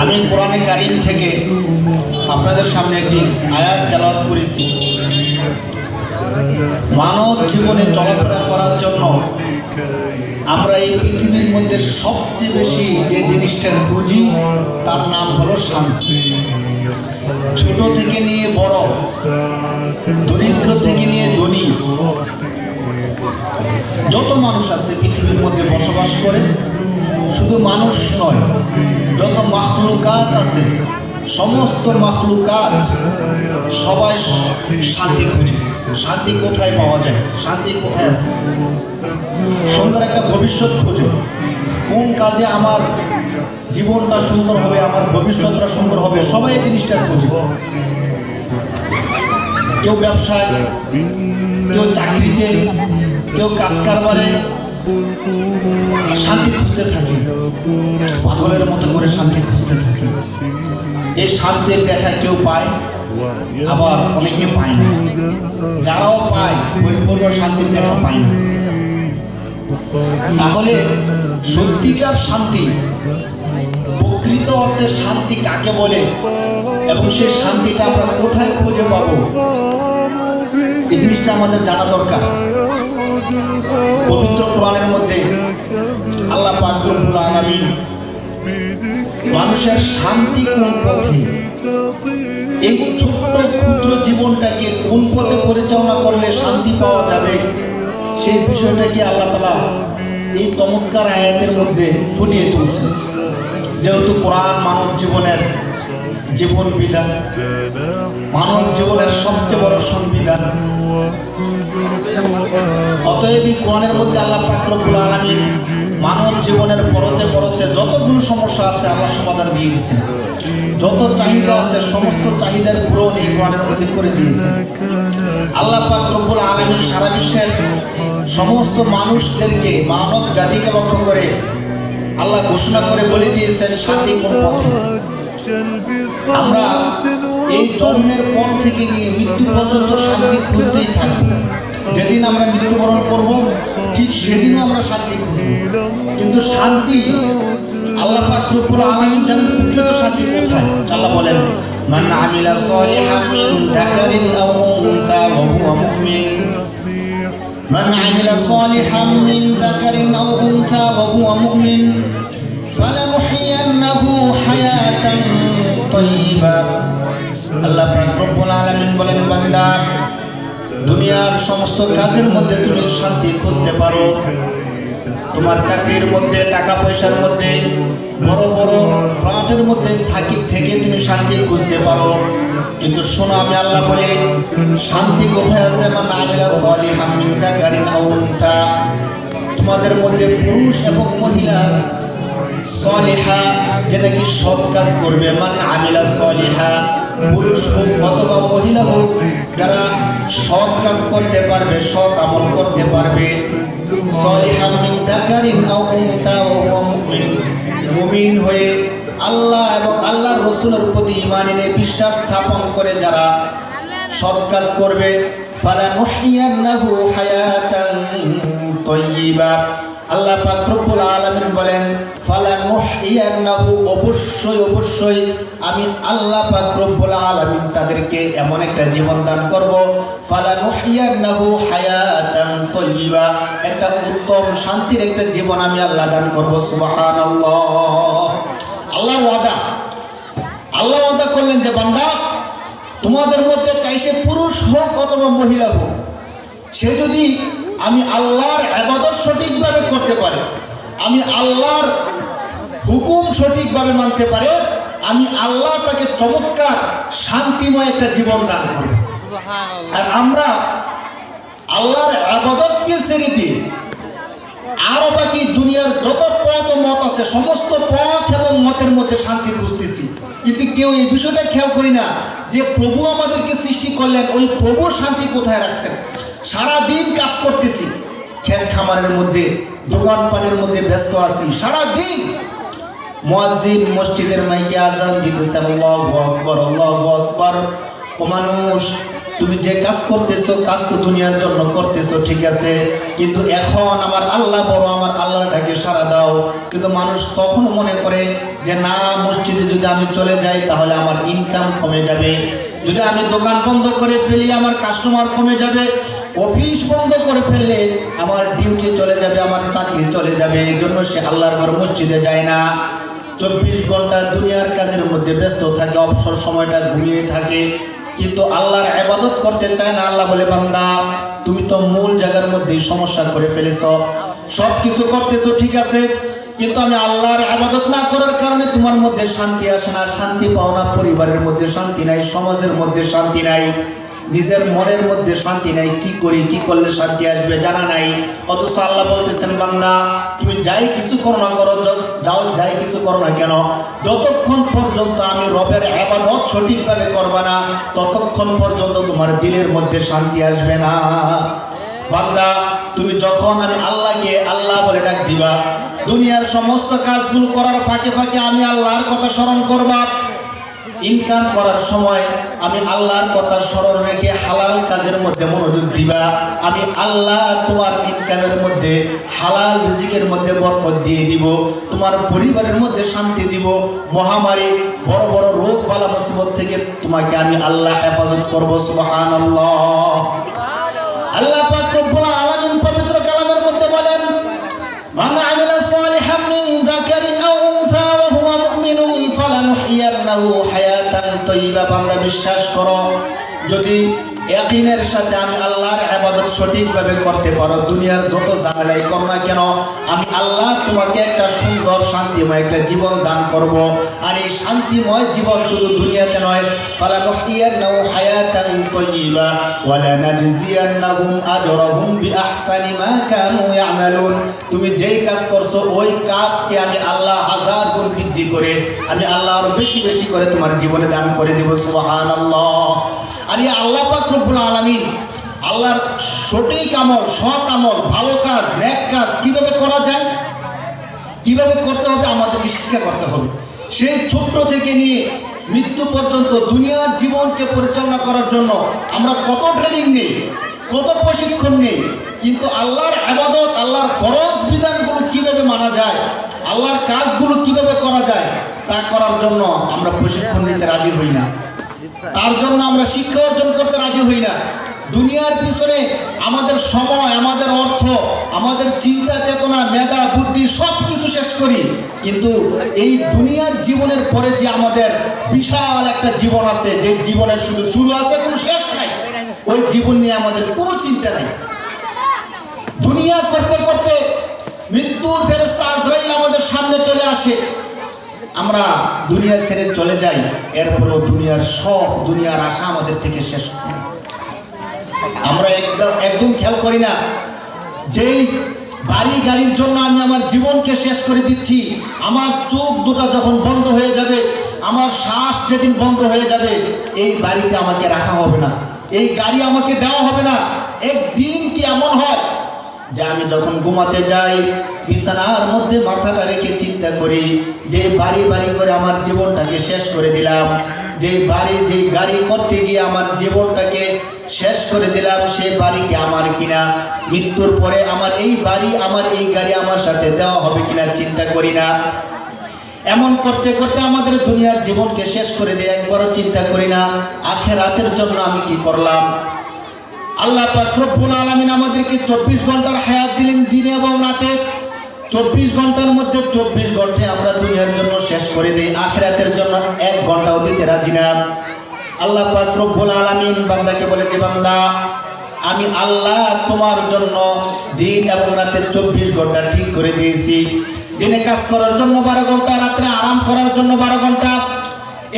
আমি কোরআনে কারিম থেকে আপনাদের সামনে একটি আয়াত তেলাওয়াত করেছি। মানব জীবনে চলাফেরা করার জন্য আমরা এই পৃথিবীর মধ্যে সবচেয়ে বেশি যে জিনিসটা খুঁজি তার নাম হলো শান্তি। ছোট থেকে নিয়ে বড়, দরিদ্র থেকে নিয়ে ধনী, যত মানুষ আছে পৃথিবীর মধ্যে বসবাস করে, শুধু মানুষ নয় যত মাখলুকাত আছে, সমস্ত মাখলুকাত সবাই শান্তি খুঁজে। শান্তি কোথায় পাওয়া যায়? শান্তি কোথায় আছে? সুন্দর একটা ভবিষ্যৎ খোঁজে। কোন কাজে আমার জীবনটা সুন্দর হবে, আমার ভবিষ্যৎটা সুন্দর হবে, সবাই এই জিনিসটা খোঁজে। কেউ ব্যবসায়, কেউ চাকরিতে, কেউ কাজ কারবারে শান্তি খুঁজতে থাকি। পাগলের মতো করে শান্তি খুঁজতে থাকে। এই শান্তির দেখা কেউ পায়? আবার অনেকে পায় না। যারাও পায়, পরিপূর্ণ শান্তির দেখা পায় না। তাহলে সত্যিকার শান্তি, প্রকৃত অর্থে শান্তি কাকে বলে? এবং সেই শান্তিটা আমরা কোথায় খুঁজে পাবো? এই জিনিসটা আমাদের জানা দরকার। মানুষের শান্তি কোন পথে? এই ছোট্ট ক্ষুদ্র জীবনটাকে কোন পথে পরিচালনা করলে শান্তি পাওয়া যাবে? সেই বিষয়টাকে আল্লাহ তালা এই চমৎকার আয়াতের মধ্যে ফুটিয়ে তুলছে যেহেতু কোরআন মানব জীবনের জীবন বিধান। মানব জীবনের সবচেয়ে বড় সংবিধান। অতএব কোরআনের মধ্যে আল্লাহ পাকরবুল আলমী মানব জীবনের পরতে পরতে যতগুলো সমস্যা আছে আল্লাহ সমাধান দিয়ে দিচ্ছেন যত চাহিদা আছে, সমস্ত চাহিদার পূরণ এই কোরআনের মধ্যে করে দিয়েছে আল্লাহ পাক রব্বুল আলমী সারা বিশ্বের সমস্ত মানুষদেরকে মানব জাতিকে লক্ষ্য করে আল্লাহ ঘোষণা করে বলে দিয়েছেন শান্তি কোন পথে। আমরা এই জন্মের পর থেকে গিয়ে মৃত্যু পর্যন্ত শান্তি খুঁজতেই থাকব। যেদিন আমরা মৃত্যুবরণ করব ঠিক সেদিনও আমরা শান্তি খুঁজব। কিন্তু শান্তি আল্লাহ পাকুল আলমিন জানেন প্রকৃত শান্তি কোথায়? আল্লাহ বলেন মান আমিলা সালিহান মিন যাকারিন আও উনসা ওয়া হুয়া মুমিন। মান আমিলা সালিহান মিন যাকারিন আও উনসা ওয়া হুয়া মুমিন। দুনিয়ার সমস্ত কাজের মধ্যে তুমি শান্তি খুঁজতে পারো। তোমার চাকরির মধ্যে টাকা পয়সার মধ্যে, বড় বড় ফ্ল্যাটের মধ্যে থাকি, থেকে তুমি শান্তি খুঁজতে পারো। কিন্তু শোনো, আমি আল্লাহ বলি, শান্তি কোথায় আছে? মানে আমিলা সলি হামিদা গাড়ি তোমাদের মধ্যে পুরুষ এবং মহিলা সলিহা, যেটা কি সৎ কাজ করবে মানে আমিলা সলিহা, পুরুষ হোক অথবা মহিলা হোক, যারা সৎ কাজ করতে পারবে, সৎ আমল করতে পারবে, সলিহা মিন যাকারিন আও ওয়া মুমিন। হয়ে আল্লাহ এবং আল্লাহর রসুলের প্রতি ইমান এনে বিশ্বাস স্থাপন করে যারা সৎ কাজ করবে ফালা নুহইয়ান্নাহু হায়াতান তাইয়্যিবা আল্লাহ পাক রব্বুল আলামিন বলেন ফালা নুহইয়ান্নাহু অবশ্যই অবশ্যই আমি আল্লাহ পাক রব্বুল আলামিন তাদেরকে এমন একটা জীবন দান করব। ফালা নুহইয়ান্নাহু হায়াতান তাইয়্যিবা একটা উত্তম, শান্তির একটা জীবন আমি আল্লাহ দান করব, সুবহানাল্লাহ। আল্লাহ ওয়াদা। আল্লাহ ওয়াদা করলেন যে, বান্দা, তোমাদের মধ্যে চাইছে পুরুষ হোক অথবা মহিলা হোক, সে যদি আমি আল্লাহর আবাদত সঠিকভাবে করতে পারে। আমি আল্লাহর হুকুম সঠিকভাবে মানতে পারে। আমি আল্লাহ তাকে চমৎকার, শান্তিময় একটা জীবন দান করব আর আমরা আল্লাহর আবাদতকে ছেড়ে দিয়ে আরও বাকি দুনিয়ার যত পথ মত আছে, সমস্ত পথ এবং মতের মধ্যে শান্তি খুঁজতেছি। কিন্তু কেউ এই বিষয়টা খেয়াল করি না যে প্রভু আমাদেরকে সৃষ্টি করলেন, ওই প্রভুর শান্তি কোথায় রাখছেন? সারা দিন কাজ করতেছি। খেত খামারের মধ্যে দোকানপাটের মধ্যে ব্যস্ত আছি। সারা দিন মুয়াজ্জিন মসজিদের মাইকে আজান আকবার ও মানুষ, তুমি যে কাজ করতেছো, কাজ তো দুনিয়ার জন্য করতেছো, ঠিক আছে। কিন্তু এখন আমার আল্লাহ বড়, আমার আল্লাহটাকে সারা দাও। কিন্তু মানুষ তখন মনে করে যে, না, মসজিদে যদি আমি চলে যাই, তাহলে আমার ইনকাম কমে যাবে। যদি আমি দোকান বন্ধ করে ফেলি, আমার কাস্টমার কমে যাবে। অফিস বন্ধ করে ফেললে আমার ডিউটি চলে যাবে, আমার চাকরি চলে যাবে, এই জন্য সে আল্লাহর ঘর মসজিদে যায় না। চব্বিশ ঘণ্টা দুনিয়ার কাজের মধ্যে ব্যস্ত থাকে, অবসর সময়টা ঘুমিয়ে থাকে। কিন্তু আল্লাহর আবাদত করতে চায় না, আল্লাহ বলে, বান্দা, তুমি তো মূল জায়গার মধ্যেই সমস্যা করে ফেলেছ। সব কিছু করতেছো, ঠিক আছে, কিন্তু আমি আল্লাহর আবাদত না করার কারণে তোমার মধ্যে শান্তি আসে না। শান্তি পাও না, পরিবারের মধ্যে শান্তি নাই, সমাজের মধ্যে শান্তি নাই। নিজের মনের মধ্যে শান্তি নাই, কি করি, কি করলে শান্তি আসবে জানা নাই। অথচ আল্লাহ বলতেছেন, বান্দা, তুমি যাই কিছু করো না করো যাও যাই কিছু করো না কেন, যতক্ষণ পর্যন্ত আমি রবের আবাদত সঠিকভাবে করবা না, ততক্ষণ পর্যন্ত তোমার দিলের মধ্যে শান্তি আসবে না। বান্দা, তুমি যখন আমি আল্লাহকে আল্লাহ বলে ডাক দিবা, দুনিয়ার সমস্ত কাজগুলো করার ফাঁকে ফাঁকে আমি আল্লাহর কথা স্মরণ করবা ইনকাম করার সময় আমি আল্লাহর কথা স্মরণ রেখে হালাল কাজের মধ্যে মনোযোগ দিবা। আমি আল্লাহ তোমার ইনকামের মধ্যে, হালাল রিজিকের মধ্যে বরকত দিয়ে দিব। তোমার পরিবারের মধ্যে শান্তি দিব। মহামারী, বড় বড় রোগ বালা মুসিবত থেকে তোমাকে আমি আল্লাহ হেফাজত করব, সুবহানাল্লাহ। আল্লাহ পাক কালামের মধ্যে বলেন হায়াতান বাংলা বিশ্বাস করো। যদি ইয়াকিনের সাথে আমি আল্লাহর ইবাদত সঠিকভাবে করতে পারো। দুনিয়ার যত ঝামেলাই কর না কেন, আমি আল্লাহ তোমাকে একটা সুন্দর শান্তিময় একটা জীবন দান করব। আর এই শান্তিময় জীবন শুধু দুনিয়াতে নয় ফালানুহইয়ান্নাহু হায়াতান তাইয়্যিবা ওয়া লানাজজিয়ান্নাহুম আজরাহুম বিআহসানি মা কানু ইয়ামালুন। তুমি যেই কাজ করছ, ওই কাজকে আমি আল্লাহ হাজার গুণ বৃদ্ধি করে, আমি আল্লাহ আরও বেশি বেশি করে তোমার জীবনে দান করে দিব, সুবহানাল্লাহ। আর এই আল্লাহ পাক রব্বুল আলামিন আল্লাহর সঠিক আমল, সৎ আমল, ভালো কাজ, ন্যাক কাজ কীভাবে করা যায়? কীভাবে করতে হবে? আমাদেরকে শিক্ষা করতে হবে। সেই ছোট্ট থেকে নিয়ে মৃত্যু পর্যন্ত দুনিয়ার জীবনকে পরিচালনা করার জন্য আমরা কত ট্রেনিং নেই, কত প্রশিক্ষণ নেই, কিন্তু আল্লাহর আবাদত, আল্লাহর ফরজ বিধানগুলো কীভাবে মানা যায়, আল্লাহর কাজগুলো কীভাবে করা যায়, তা করার জন্য আমরা প্রশিক্ষণ নিতে রাজি হই না। তার জন্য আমরা শিক্ষা অর্জন করতে রাজি হই না। দুনিয়ার পিছনে আমাদের সময়, আমাদের অর্থ, আমাদের চিন্তা, চেতনা, মেধা, বুদ্ধি সব কিছু শেষ করি। কিন্তু এই দুনিয়ার জীবনের পরে যে আমাদের বিশাল একটা জীবন আছে, যে জীবনের শুধু শুরু আছে, কোনো শেষ নাই। ওই জীবন নিয়ে আমাদের কোনো চিন্তা নাই। দুনিয়া করতে করতে মৃত্যুর ফেরেস্তা আজরাইল আমাদের সামনে চলে আসে। আমরা দুনিয়া ছেড়ে চলে যাই, এরপরেও দুনিয়ার সব দুনিয়ার আশা আমাদের থেকে শেষ আমরা একদম একদম খেয়াল করি না, যেই বাড়ি গাড়ির জন্য আমি আমার জীবনকে শেষ করে দিচ্ছি, আমার চোখ দুটা যখন বন্ধ হয়ে যাবে, আমার শ্বাস যেদিন বন্ধ হয়ে যাবে, এই বাড়িতে আমাকে রাখা হবে না, এই গাড়ি আমাকে দেওয়া হবে না, একদিন কি এমন হয় যে আমি যখন ঘুমাতে যাই বিছানার মধ্যে মাথাটা রেখে চিন্তা করি, যে বাড়ি বাড়ি করে আমার জীবনটাকে শেষ করে দিলাম, যে বাড়ি যে গাড়ি করতে গিয়ে আমার জীবনটাকে শেষ করে দিলাম, সে বাড়ি কি আমার কিনা? মৃত্যুর পরে আমার এই বাড়ি, আমার এই গাড়ি আমার সাথে দেওয়া হবে কিনা চিন্তা করি না। এমন করতে করতে আমাদের দুনিয়ার জীবনকে শেষ করে দিয়ে একবারও চিন্তা করি না, আখেরাতের জন্য আমি কি করলাম? আল্লাহ পাক রব্বুল আলামিন আমাদেরকে চব্বিশ ঘণ্টার হায়াত দিলেন দিনে এবং রাতে। চব্বিশ ঘণ্টার মধ্যে চব্বিশ ঘন্টায় আমরা দুনিয়ার জন্য শেষ করে দিই, আখেরাতের জন্য এক ঘন্টাও দিতে রাজি না। আল্লাহ পাক রব্বুল আলামিন বান্দাকে বলেছে, বান্দা, আমি আল্লাহ তোমার জন্য দিন এবং রাতের চব্বিশ ঘণ্টা ঠিক করে দিয়েছি। দিনে কাজ করার জন্য বারো ঘণ্টা, রাত্রে আরাম করার জন্য বারো ঘণ্টা।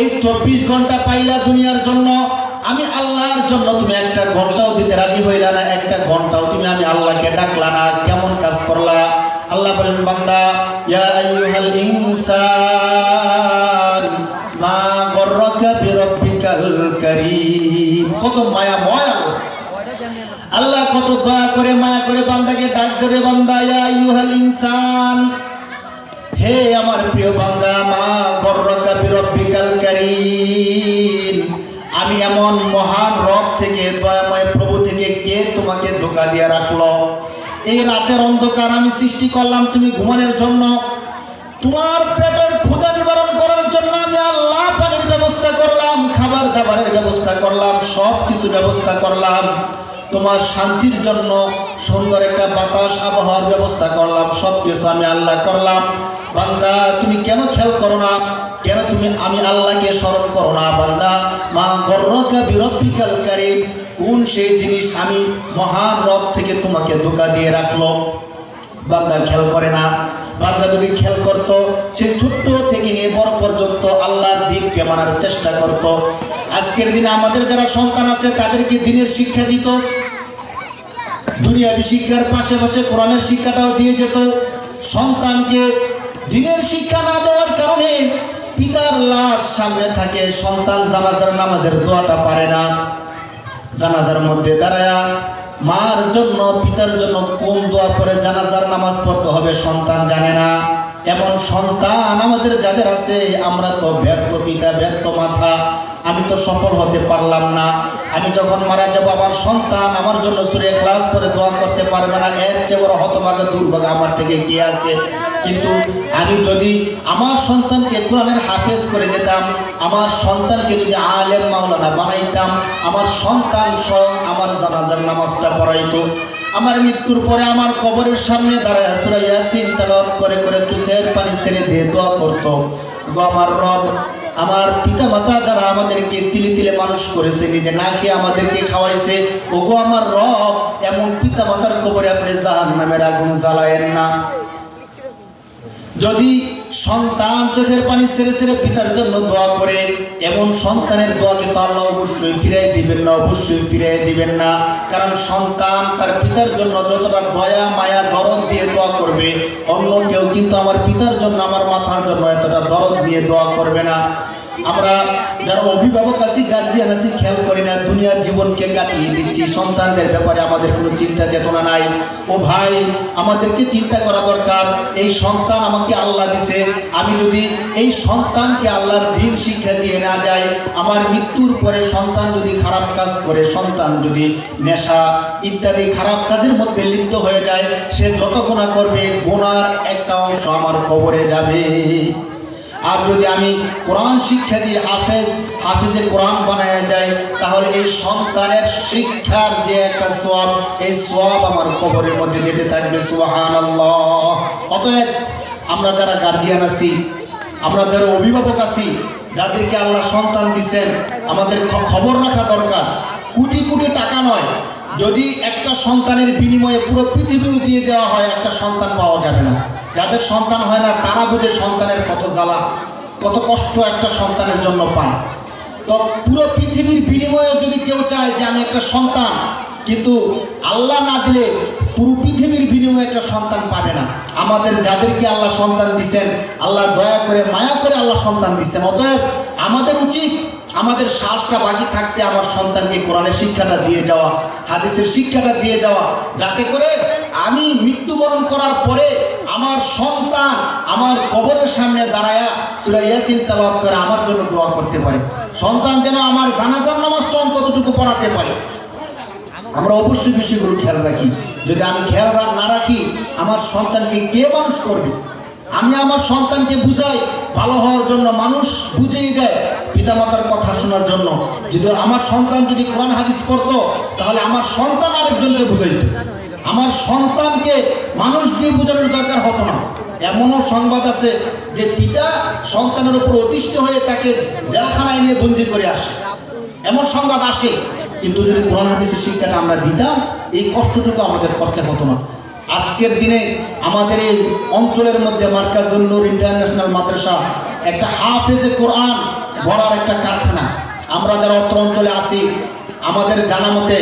এই চব্বিশ ঘণ্টা পাইলা দুনিয়ার জন্য আমি আল্লাহর জন্য তুমি একটা ঘন্টাও দিতে রাজি হইলা না, একটা ঘন্টাও তুমি আমি আল্লাহকে ডাকলা না, কেমন কাজ করলা? আল্লাহ বলেন, বান্দা, ইয়া আইয়ুহাল ইনসান, মা গররাকা বিরাব্বিকাল কারীম। কত মায়াময় আল্লাহ আল্লাহ কত দয়া করে, মায়া করে বান্দাকে ডাক ধরে, বান্দা, ইয়া আইয়ুহাল ইনসান। হে আমার প্রিয় বান্দা, মা গর্রকা বিরব্বিকাল কারীম। আমি এমন মহান রব থেকে, দয়াময় প্রভু থেকে কে তোমাকে ধোকা দিয়ে রাখল? এই রাতের অন্ধকার আমি সৃষ্টি করলাম তুমি ঘুমানোর জন্য। তোমার পেটের ক্ষুধা নিবারণ করার জন্য আমি আল্লাহ পানির ব্যবস্থা করলাম, খাবার দাবারের ব্যবস্থা করলাম সব কিছু ব্যবস্থা করলাম। তোমার শান্তির জন্য সুন্দর একটা বাতাস, আবহাওয়ার ব্যবস্থা করলাম সব কিছু আমি আল্লাহ করলাম। বান্দা, তুমি কেন খেয়াল করো না? কেন তুমি আমি আল্লাহকে স্মরণ করো না, বান্দা? মা গর্রকা বিরব্বিকাল কারীম। সেই জিনিস আমি মহান রব থেকে তোমাকে ধোকা দিয়ে রাখল। বান্দা খেয়াল করে না। বান্দা যদি খেয়াল করত, সে ছোট্ট থেকে নিয়ে বড় পর্যন্ত আল্লাহর দিনকে মানার চেষ্টা করত। আজকের দিনে আমাদের যারা সন্তান আছে, তাদেরকে দিনের শিক্ষা দিত। দুনিয়াবি শিক্ষার পাশে পাশে কোরআনের শিক্ষাটাও দিয়ে যেত। সন্তানকে দিনের শিক্ষা না দেওয়ার কারণে পিতার লাশ সামনে থাকে। সন্তান জানাজার নামাজের দোয়াটা পারে না। জানাজার মধ্যে দাঁড়ায়া মার জন্য, পিতার জন্য কোন দোয়া পরে জানাজার নামাজ পড়তে হবে, সন্তান জানে না। এমন সন্তান আমাদের যাদের আছে, আমরা তো ব্যর্থ পিতা, ব্যর্থ মাথা। আমি তো সফল হতে পারলাম না। আমি যখন মারা যাব, আমার সন্তান আমার জন্য সুরে ক্লাস করে দোয়া করতে পারবে না। এর চেয়ে বড় হতভাগা দুর্ভাগা আমার থেকে কে আছে? কিন্তু আমি যদি আমার সন্তানকে কোরআনের হাফেজ করে যেতাম, আমার সন্তানকে যদি আলেম মাওলানা বানাইতাম, আমার সন্তান সহ আমার জানাজার নামাজটা পড়াইতো। আমার মৃত্যুর পরে আমার কবরের সামনে দাঁড়ায় সুরা ইয়াসিন করে করে চোখের পানি ছেড়ে দিয়ে দোয়া করতো। গো আমার রব, আমার পিতা মাতা যারা আমাদেরকে তিলে তিলে মানুষ করেছে, নিজে না খেয়ে আমাদেরকে খাওয়াইছে, ওগো আমার রব, এমন পিতা মাতার কবরে আপনি জাহান নামের আগুন জ্বালায়েন না। যদি সন্তান চোখের পানি ছেড়ে ছেড়ে পিতার জন্য দোয়া করে, এমন সন্তানের দোয়াকে তো আল্লাহ অবশ্যই ফিরাই দিবেন না, অবশ্যই ফিরাই দিবেন না। কারণ সন্তান তার পিতার জন্য যতটা দয়া, মায়া, দরদ দিয়ে দোয়া করবে, অন্য কেউ কিন্তু আমার পিতার জন্য, আমার মাথার জন্য এতটা দরদ দিয়ে দোয়া করবে না। আমরা যারা অভিভাবক আছি গার্জিয়ান আছি, খেয়াল করি না, দুনিয়ার জীবনকে কাটিয়ে দিচ্ছি। সন্তানদের ব্যাপারে আমাদের কোনো চিন্তা চেতনা নাই। ও ভাই, আমাদেরকে চিন্তা করা দরকার। এই সন্তান আমাকে আল্লাহ দিছে। আমি যদি এই সন্তানকে আল্লাহর দিন শিক্ষা দিয়ে না যাই, আমার মৃত্যুর পরে সন্তান যদি খারাপ কাজ করে, সন্তান যদি নেশা ইত্যাদি খারাপ কাজের মধ্যে লিপ্ত হয়ে যায়, সে যত গুণা করবে, গোনার একটা অংশ আমার কবরে যাবে। আর যদি আমি কোরআন শিক্ষা দিয়ে হাফেজ হাফেজে কোরআন বানায় যায় তাহলে এই সন্তানের শিক্ষার যে একটা সব এই সব আমার কবরের মধ্যে যেতে থাকবে সুহান অতএব আমরা যারা গার্জিয়ান আছি, আমরা যারা অভিভাবক আছি, যাদেরকে আল্লাহ সন্তান দিচ্ছেন আমাদের খবর রাখা দরকার। কোটি কোটি টাকা নয়, যদি একটা সন্তানের বিনিময়ে পুরো পৃথিবীও দিয়ে দেওয়া হয়, একটা সন্তান পাওয়া যাবে না। যাদের সন্তান হয় না, তারা বুঝে সন্তানের কত জ্বালা, কত কষ্ট একটা সন্তানের জন্য পায়। তো পুরো পৃথিবীর বিনিময়ে যদি কেউ চায় যে আমি একটা সন্তান, কিন্তু আল্লাহ না দিলে পুরো পৃথিবীর বিনিময়ে একটা সন্তান পাবে না। আমাদের যাদেরকে আল্লাহ সন্তান দিচ্ছেন, আল্লাহ দয়া করে, মায়া করে আল্লাহ সন্তান দিচ্ছেন। অতএব আমাদের উচিত, আমাদের শ্বাসটা বাকি থাকতে আমার সন্তানকে কোরআনের শিক্ষাটা দিয়ে যাওয়া, হাদিসের শিক্ষাটা দিয়ে যাওয়া, যাতে করে আমি মৃত্যুবরণ করার পরে আমার সন্তান আমার কবরের সামনে দাঁড়ায়া সুরা ইয়াসিন করে আমার জন্য দোয়া করতে পারে। সন্তান যেন আমার জানাজার নামাজটা অন্ততটুকু পড়াতে পারে। আমরা অবশ্যই বিষয়গুলো খেয়াল রাখি। যদি আমি খেয়াল না রাখি, আমার সন্তানকে কে মানুষ করবে? আমি আমার সন্তানকে বুঝাই, ভালো হওয়ার জন্য মানুষ বুঝেই দেয়, পিতামাতার কথা শোনার জন্য। যদি আমার সন্তান যদি কোরআন হাদিস পড়তো, তাহলে আমার সন্তান আরেকজনকে বুঝাইত। আমার সন্তানকে মানুষ দিয়ে বোঝানোর দরকার হতো না। এমনও সংবাদ আছে যে পিতা সন্তানের উপর অতিষ্ঠ হয়ে তাকে জেলখানায় নিয়ে বন্দি করে আসে। এমন সংবাদ আসে, কিন্তু যদি কোরআন হাদিসের শিক্ষাটা আমরা দিতাম, এই কষ্টটুকু আমাদের করতে হতো না। আজকের দিনে আমাদের এই অঞ্চলের মধ্যে মার্কাজুল নূর ইন্টারন্যাশনাল মাদ্রাসা একটা হাফেজে কোরআন গড়ার একটা কারখানা। আমরা যারা অত্র অঞ্চলে আছি, আমাদের জানা মতে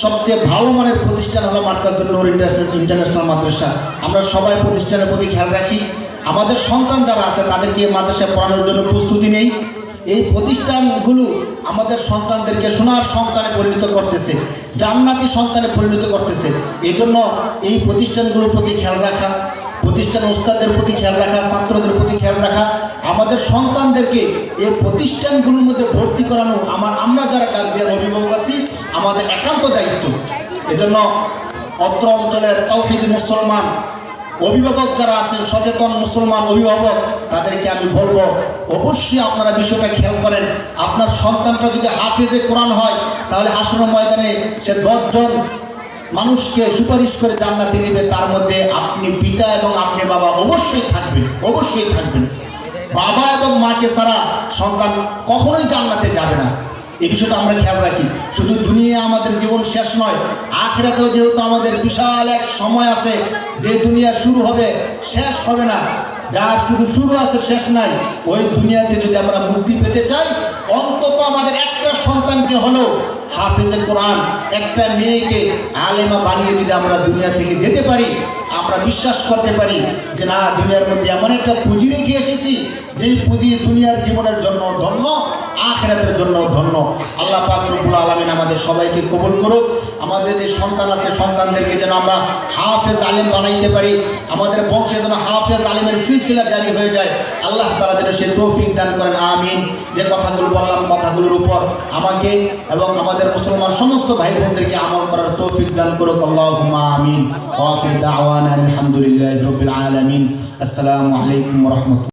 সবচেয়ে ভালো মানের প্রতিষ্ঠান হলো মার্কাজুল নূর ইন্টারন্যাশনাল ইন্টারন্যাশনাল মাদ্রাসা। আমরা সবাই প্রতিষ্ঠানের প্রতি খেয়াল রাখি। আমাদের সন্তান যারা আছে, তাদেরকে মাদ্রাসায় পড়ানোর জন্য প্রস্তুতি নেই। এই প্রতিষ্ঠানগুলো আমাদের সন্তানদেরকে সোনার সন্তানে পরিণত করতেছে, জান্নাতি সন্তানে পরিণত করতেছে। এই জন্য এই প্রতিষ্ঠানগুলোর প্রতি খেয়াল রাখা, প্রতিষ্ঠান ওস্তাদের প্রতি খেয়াল রাখা, ছাত্রদের প্রতি খেয়াল রাখা, আমাদের সন্তানদেরকে এই প্রতিষ্ঠানগুলোর মধ্যে ভর্তি করানো। আমার আমরা যারা গার্জিয়ান অভিভাবক আছি আমাদের একান্ত দায়িত্ব। এজন্য অত্র অঞ্চলের তৌহিদি মুসলমান অভিভাবক যারা আছেন, সচেতন মুসলমান অভিভাবক, তাদেরকে আমি বলব, অবশ্যই আপনারা বিষয়টা খেয়াল করেন। আপনার সন্তানটা যদি হাফেজে কোরআন হয়, তাহলে হাসন ময়দানে সে দশজন মানুষকে সুপারিশ করে জান্নাতে নেবে। তার মধ্যে আপনি পিতা এবং আপনি বাবা অবশ্যই থাকবেন অবশ্যই থাকবেন। বাবা এবং মাকে ছাড়া সন্তান কখনোই জান্নাতে যাবে না। এই বিষয়টা আমরা খেয়াল রাখি। শুধু দুনিয়া আমাদের জীবন শেষ নয়, আখেরাতেও যেহেতু আমাদের বিশাল এক সময় আছে, যে দুনিয়া শুরু হবে, শেষ হবে না। যার শুধু শুরু আছে, শেষ নাই, ওই দুনিয়াতে যদি আমরা মুক্তি পেতে চাই, অন্তত আমাদের একটা সন্তানকে হলো হাফেজে কোরআন, একটা মেয়েকে আলেমা বানিয়ে যদি আমরা দুনিয়া থেকে যেতে পারি, আমরা বিশ্বাস করতে পারি যে না, দুনিয়ার মধ্যে এমন একটা পুঁজি রেখে এসেছি, যেই পুঁজি দুনিয়ার জীবনের জন্য ধন্য, আখেরাতের জন্য ধন্য আল্লাহ পাক রব্বুল আলামিন আমাদের সবাইকে কবুল করুক। আমাদের যে সন্তান আছে, সন্তানদেরকে যেন আমরা হাফেজ আলেম বানাইতে পারি। আমাদের বংশে যেন হাফেজ আলেমের সিলসিলা জারি হয়ে যায়। আল্লাহ তালা যেন সে তৌফিক দান করেন। আমিন। যে কথাগুলো বললাম, কথাগুলোর উপর আমাকে এবং আমাদের মুসলমান সমস্ত ভাই বোনদেরকে আমল করার তৌফিক দান করুক। আল্লাহ আমিন। আসসালামু আলাইকুম রহমতুল্লাহ।